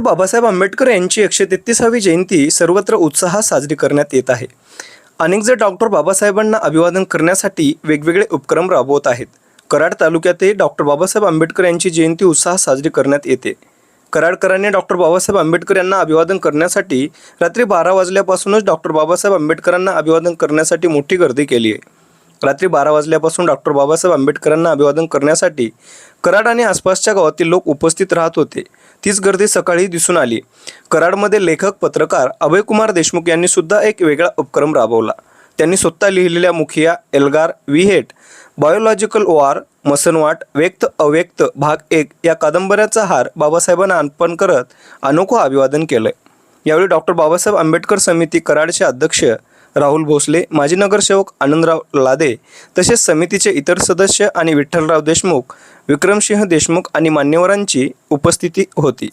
Doctor Babasaheb Ambedkar यांची एकशे तेहतीसावी जयंती सर्वत्र उत्साहात साजरी करण्यात येत आहे. अनेक जण डॉक्टर बाबासाहेबांना अभिवादन करण्यासाठी वेगवेगळे उपक्रम राबवत आहेत. कराड तालुक्यातही डॉक्टर बाबासाहेब आंबेडकर यांची जयंती उत्साहात साजरी करण्यात येते. कराडकरांनी डॉक्टर बाबासाहेब आंबेडकर यांना अभिवादन करण्यासाठी रात्री बारा वाजल्यापासूनच डॉक्टर बाबासाहेब आंबेडकरांना अभिवादन करण्यासाठी मोठी गर्दी केली आहे. रात्री बारा वाजल्यापासून डॉक्टर बाबासाहेब आंबेडकरांना अभिवादन करण्यासाठी कराड आणि आसपासच्या गावातील लोक उपस्थित राहत होते. तीच गर्दी सकाळी दिसून आली. कराडमध्ये लेखक पत्रकार अभयकुमार देशमुख यांनी सुद्धा एक वेगळा उपक्रम राबवला. त्यांनी स्वतः लिहिलेल्या मुखिया एल्गार विहेट बायोलॉजिकल वॉर मसनवाट व्यक्त अव्यक्त भाग एक या कादंबऱ्याचा हार बाबासाहेबांना अर्पण करत अनोखं अभिवादन केलंय. यावेळी डॉक्टर बाबासाहेब आंबेडकर समिती कराडचे अध्यक्ष राहुल भोसले माजी नगरसेवक आनंदराव लादे तसेच समितीचे इतर सदस्य आणि विठ्ठलराव देशमुख विक्रमसिंह देशमुख आणि मान्यवरांची उपस्थिती होती.